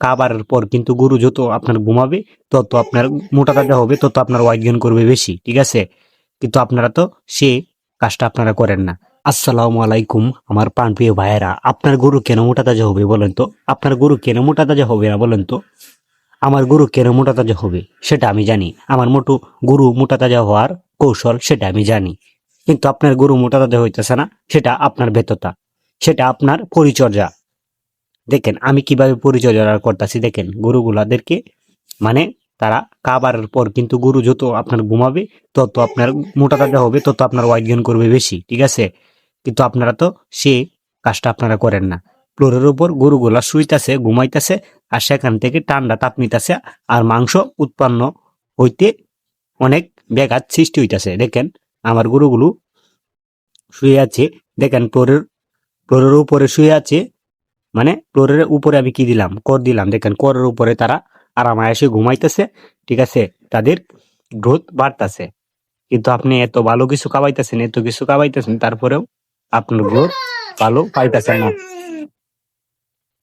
খাবারের পর কিন্তু গরু যত আপনার ঘুমাবে তত আপনার মোটা তাজা হবে তত আপনার ওয়াইট গেন করবে বেশি ঠিক আছে? কিন্তু আপনারা তো সে কাজটা আপনারা করেন না। আসসালামু আলাইকুম আমার প্রাণপ্রিয় ভাইয়েরা আপনার গরু কেন মোটা তাজা হবে বলেন তো? আপনার গরু কেন মোটা তাজা হবে না বলেন তো? আমার গরু কেন মোটা তাজা হবে সেটা আমি জানি। আমার মোটু গরু মোটা তাজা হওয়ার কৌশল সেটা আমি জানি। কিন্তু আপনার গরু মোটা তাজা হইতেছে না সেটা আপনার বেততা সেটা আপনার পরিচর্যা। দেখেন, আমি কীভাবে পরিচর্যা করতেছি, দেখেন, গরুগুলাদেরকে মানে তারা খাবারের পর কিন্তু গরু যত আপনার ঘুমাবে, তত আপনার মোটা তাজা হবে, তত আপনার ওয়াইট গেন করবে বেশি, ঠিক আছে? কিন্তু আপনারা তো সে কাজটা আপনারা করেন না। ফ্লোরের উপর গরুগুলা শুইতেছে, ঘুমাইতেছে, আর সেখান থেকে ঠান্ডা তাপ নিতেছে, আর মাংস উৎপন্ন হইতে অনেক ব্যাঘাত সৃষ্টি হইতেছে। দেখেন, আমার গরুগুলো শুয়ে আছে, দেখেন, ফ্লোরের ফ্লোরের উপরে শুয়ে আছে মানে ফ্লোরের উপরে আমি কি দিলাম? কর দিলাম। দেখেন, করের উপরে তারা আরাম এসে ঘুমাইতেছে, ঠিক আছে? তাদের গ্রোথ বাড়তেছে। কিন্তু আপনি এত ভালো কিছু খাওয়াইতেছেন, এত কিছু খাওয়াইতেছেন, তারপরেও আপনার গ্রোথ ভালো পাইতেছেন না।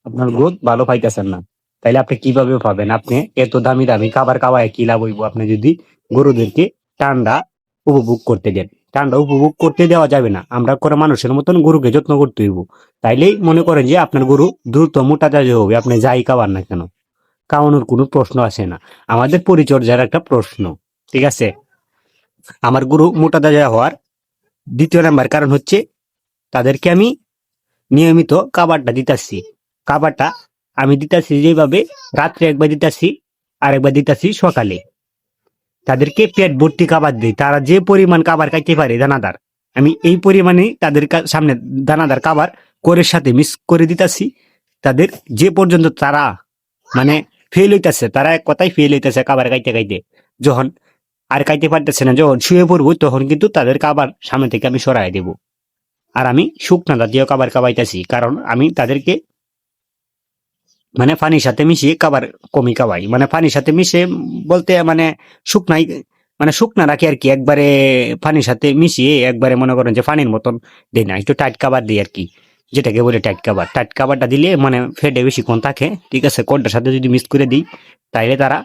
আপনার গ্রোথ ভালো পাইতেছেন না। তাইলে আপনি কীভাবে পাবেন? আপনি এত দামি দামি খাবার খাওয়ায় কি লাভ হইব? আপনি যদি গরুদেরকে ঠান্ডা উপভোগ করতে দেন। ঠান্ডা উপভোগ করতে দেওয়া যাবে না। আমরা করে মানুষের মতন গরুকে যত্ন করতে হইব। তাইলেই মনে করেন যে আপনার গরু দ্রুত মোটা তাজা হবে, আপনি যাই খাবার না কেন? খাওয়ানোর কোনো প্রশ্ন আসে না। আমাদের পরিচর্যার একটা প্রশ্ন, ঠিক আছে? আমার গরু মোটা তাজা হওয়ার দ্বিতীয় নাম্বার কারণ হচ্ছে তাদেরকে আমি নিয়মিত খাবারটা দিতাছি। খাবারটা আমি দিতাছি যেভাবে রাত্রে একবার দিতাছি আর একবার দিতাছি সকালে। তাদেরকে পেট ভর্তি খাবার দিই। তারা যে পরিমাণ খাবার খাইতে পারে দানাদার, আমি এই পরিমাণে তাদের সামনে দানাদার খাবার কোরের সাথে মিক্স করে দিতাছি। তাদের যে পর্যন্ত তারা মানে ফেল হইতাছে, তারা এক কথাই ফেল হইতাছে খাবার খাইতে খাইতে। যখন আর খাইতে পারতেছে না, যখন শুয়ে পড়ব, তখন কিন্তু তাদের খাবার সামনে থেকে আমি সরাই দেব। আর আমি শুকনা জাতীয় খাবার খাওয়াইতেছি, কারণ আমি তাদেরকে মানে পানির সাথে মিশিয়ে খাবার কমই খাওয়াই। মানে পানির সাথে মিশে বলতে মানে শুকনাই মানে শুকনা রাখি আর কি, একবারে পানির সাথে মিশিয়ে একবারে মনে করেন যে পানির মতন দিই না, একটু টাইট খাবার দিই আর কি, যেটাকে বলে টাইট খাবার। টাইট খাবারটা দিলে মানে ফেটে বেশিক্ষণ থাকে, ঠিক আছে, কোনটার সাথে যদি মিক্স করে দিই, তাইলে তারা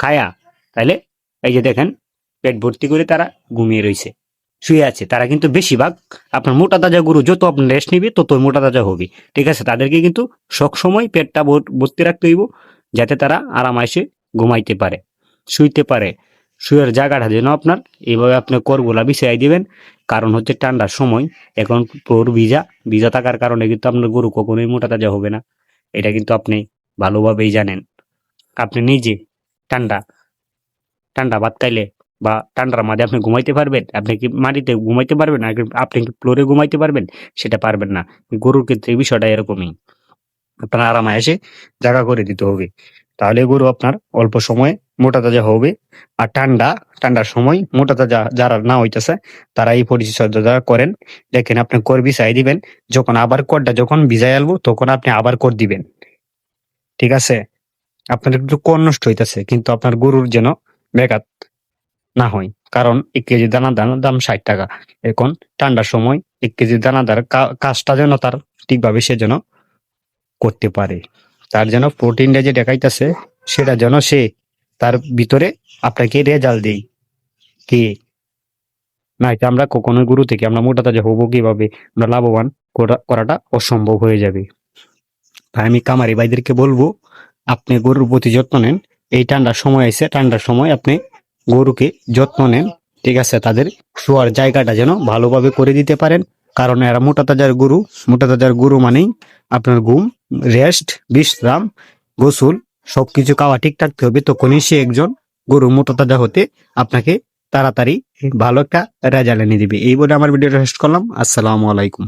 খায়া, তাইলে এই যে দেখেন, পেট ভর্তি করে তারা ঘুমিয়ে রয়েছে। শুয়ে আছে। তারা কিন্তু বেশিরভাগ আপনার মোটা তাজা গরু যত আপনার রেস্ট নিবে তত মোটা তাজা হবে। ঠিক আছে? তাদেরকে কিন্তু সব সময় পেটটা ভর- ভর্তি রাখতে হইব যাতে তারা আরামাইসে ঘুমাইতে পারে, শুইতে পারে। শুয়ের জায়গাটা যেন আপনার এইভাবে আপনি করগুলা বিছাই দিবেন। কারণ হচ্ছে ঠান্ডার সময় এখন ফ্লোর ভিজা ভিজা থাকার কারণে কিন্তু আপনার গরু কখনোই মোটা তাজা হবে না। এটা কিন্তু আপনি ভালোভাবেই জানেন। আপনি নিজে ঠান্ডা ঠান্ডা ভাত খাইলে বা ঠান্ডার মাঝে আপনি ঘুমাইতে পারবেন, আপনি কি মাটিতে ঘুমাইতে পারবেন আপনি কি ফ্লোরে ঘুমাইতে পারবেন? সেটা পারবেন না। গরুর ক্ষেত্রে বিষয়টা এরকমই। আপনার আরামে এসে জায়গা করে দিতে হবে। তাহলে গরু আপনার অল্প সময়ে মোটা তাজা হবে। আর ঠান্ডা, ঠান্ডার সময় মোটা তাজা যারা না হইতেছে, তারা এই পরিচর্যা যারা করেন। দেখেন আপনি কর বিছাই দিবেন, যখন আবার করটা যখন ভিজাই আলবো তখন আপনি আবার কর দিবেন। ঠিক আছে? আপনার একটু কর নষ্ট হইতেছে, কিন্তু আপনার গরুর যেন ব্যাঘাত না হয়। কারণ এক কেজি দানা দানার দাম ষাট টাকা। এখন ঠান্ডার সময় এক কেজি দানাদার কাজটা যেন তার ঠিকভাবে সে যেন করতে পারে। তার যেন প্রোটিনটা যে দেখাইতেছে সেটা যেন সে তার ভিতরে আপনাকে রেজাল্ট দেই কি? নয়তো আমরা কখনোই গুরু থেকে আমরা মোটা তাজা হব কীভাবে? আমরা লাভবান করা- করাটা অসম্ভব হয়ে যাবে। তাই আমি কামারি ভাইদেরকে বলব, আপনি গরুর প্রতি যত্ন নেন। এই ঠান্ডার সময় এসে ঠান্ডার সময় আপনি গরুকে যত্ন নেন, ঠিক আছে, তাদের শোয়ার জায়গাটা যেন ভালোভাবে করে দিতে পারেন। কারণ এরা মোটা তাজার গরু, মোটা তাজার গরু মানেই আপনার ঘুম রেস্ট বিশ্রাম, গোসল, সবকিছু খাওয়া ঠিক থাকতে হবে। তখনই সে একজন গরু মোটা তাজা হতে আপনাকে তাড়াতাড়ি ভালো একটা রেজাল্ট এনে দিবে। এই বলে আমার ভিডিওটা শেষ করলাম। আসসালামু আলাইকুম।